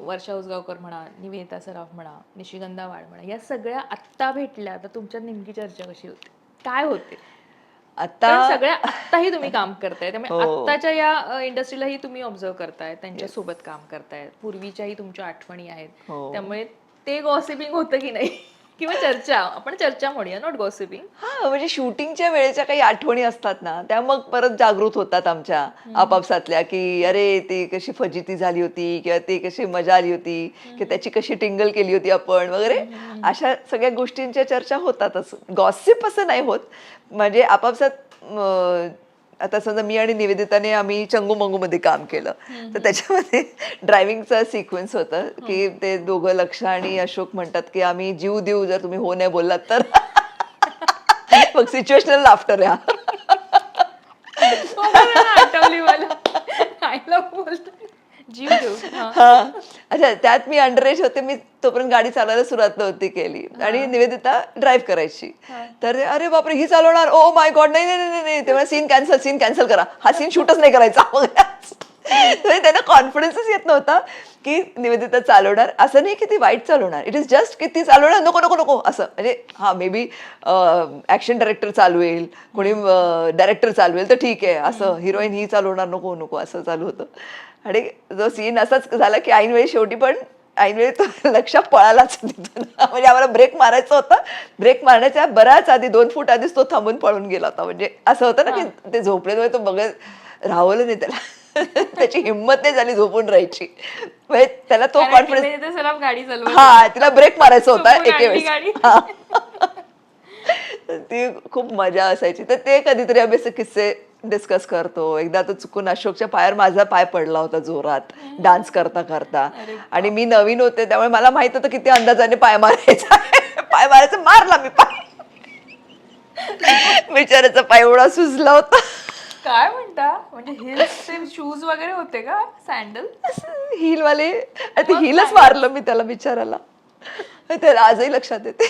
वर्षा उसगावकर म्हणा निवेदिता सराफ म्हणा निशिगंधा वाड म्हणा या सगळ्या आत्ता भेटल्या तर तुमच्यात नेमकी चर्चा कशी होते काय होते आता सगळ्या आत्ताही तुम्ही काम करताय त्यामुळे हो. आत्ताच्या या इंडस्ट्रीलाही तुम्ही ऑब्झर्व करताय त्यांच्यासोबत काम करताय पूर्वीच्याही तुमच्या आठवणी आहेत हो. त्यामुळे ते गॉसिपिंग होतं की नाही किंवा चर्चा आपण चर्चा म्हणूया नॉट गॉसिपिंग हा म्हणजे शूटिंगच्या वेळेच्या काही आठवणी असतात ना त्या मग परत जागृत होतात आमच्या आपापसातल्या की अरे ती कशी फजिती झाली होती किंवा ती कशी मजा आली होती की त्याची कशी टिंगल केली होती आपण वगैरे. अशा सगळ्या गोष्टींच्या चर्चा होतातच. गॉसिप असं नाही होत. म्हणजे आपापसात आता समजा मी आणि निवेदिताने आम्ही चंगू मंगू मध्ये काम केलं. तर त्याच्यामध्ये ड्रायव्हिंगचा सिक्वेन्स होतं की ते दोघं लक्ष आणि अशोक म्हणतात की आम्ही जीव देऊ जर तुम्ही हो नाही बोललात तर. मग सिच्युएशनल लाफ्टर या. आईला बोलतो जीव देऊ. हा. अच्छा त्यात मी अंडर एज होते मी तोपर्यंत गाडी चालवायला सुरुवात नव्हती केली. आणि निवेदिता ड्राईव्ह करायची. तर अरे बापरे ही चालवणार? ओ माय गॉड नाही नाही नाही नाही तेव्हा सीन कॅन्सल सीन कॅन्सल करा. हा सीन शूटच नाही करायचा. म्हणजे त्यांना कॉन्फिडन्सच येत नव्हता की निवेदिता चालवणार. असं नाही की ती वाईट चालवणार. इट इज जस्ट की ती चालवणार. नको नको नको. असं. म्हणजे हा मे बी ऍक्शन डायरेक्टर चालवेल. कोणी डायरेक्टर चालवेल तर ठीक आहे. असं हिरोईन ही चालवणार नको नको असं चालू होतं. आणि जो सीन असाच झाला की ऐनवेळी शेवटी पण ऐनवेळी तो लक्ष पळालाच म्हणजे आम्हाला ब्रेक मारायचा होता. ब्रेक मारण्याच्या बऱ्याच आधी दोन फूट आधीच तो थांबून पळून गेला होता. म्हणजे असं होतं ना की ते झोपल्यामुळे तो बघत राहवलं नाही त्याला. त्याची हिंमत नाही झाली झोपून राहायची. म्हणजे त्याला तो कॉन्फिडन्स गाडी चालवत हा तिला ब्रेक मारायचा होता एके वेळेस. तर ती खूप मजा असायची. तर ते कधीतरी आम्ही असे किस्से डिस्कस करतो. एकदा तर चुकून अशोकच्या पायावर माझा पाय पडला होता जोरात. डान्स करता करता. आणि मी नवीन होते त्यामुळे मला माहीत होतं किती अंदाजाने पाय मारायचा. पाय मारायचा मारला मी पाय. बिचाराचा पाय एवढा सुजला होता. काय म्हणता? म्हणजे हिल्सचे शूज वगैरे होते का? सँडल हिलवाले ते हिलच मारलं मी त्याला बिचाराला त्याला आजही लक्षात येते.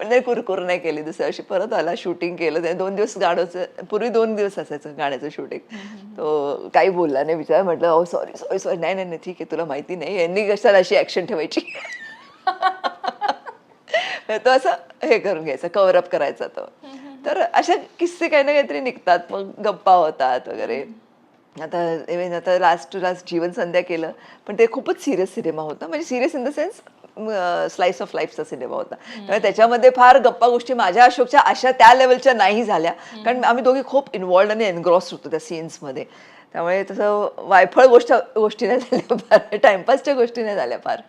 पण नाही कुरकुर नाही केली दुसऱ्या दिवशी. परत आला शूटिंग केलं. त्याने दोन दिवस गाण्याचं पूर्वी दोन दिवस असायचं गाण्याचं शूटिंग तो काही बोलला नाही विचार म्हटलं ओ सॉरी सॉरी सॉरी नाही नाही नाही ठीक आहे तुला माहिती नाही. यांनी कशाला अशी ऍक्शन ठेवायची? तो असं हे करून घ्यायचा कव्हर अप करायचा तो. तर अशा किस्से काही ना काहीतरी निघतात. मग गप्पा होतात वगैरे. आता इव्हन आता last to last Jeevan Sandhya केलं. पण ते खूपच सिरियस सिनेमा होता. म्हणजे serious in the sense slice of लाईफचा cinema होता. त्यामुळे त्याच्यामध्ये फार गप्पा गोष्टी माझ्या अशोकच्या अशा त्या लेवलच्या नाही झाल्या. कारण आम्ही दोघे खूप इन्वॉल्ड आणि एनग्रॉस्ड होतो त्या सीन्समध्ये त्यामुळे तसं वायफळ गोष्ट गोष्टी नाही झाल्या फार. टाइमपासच्या गोष्टी नाही झाल्या फार.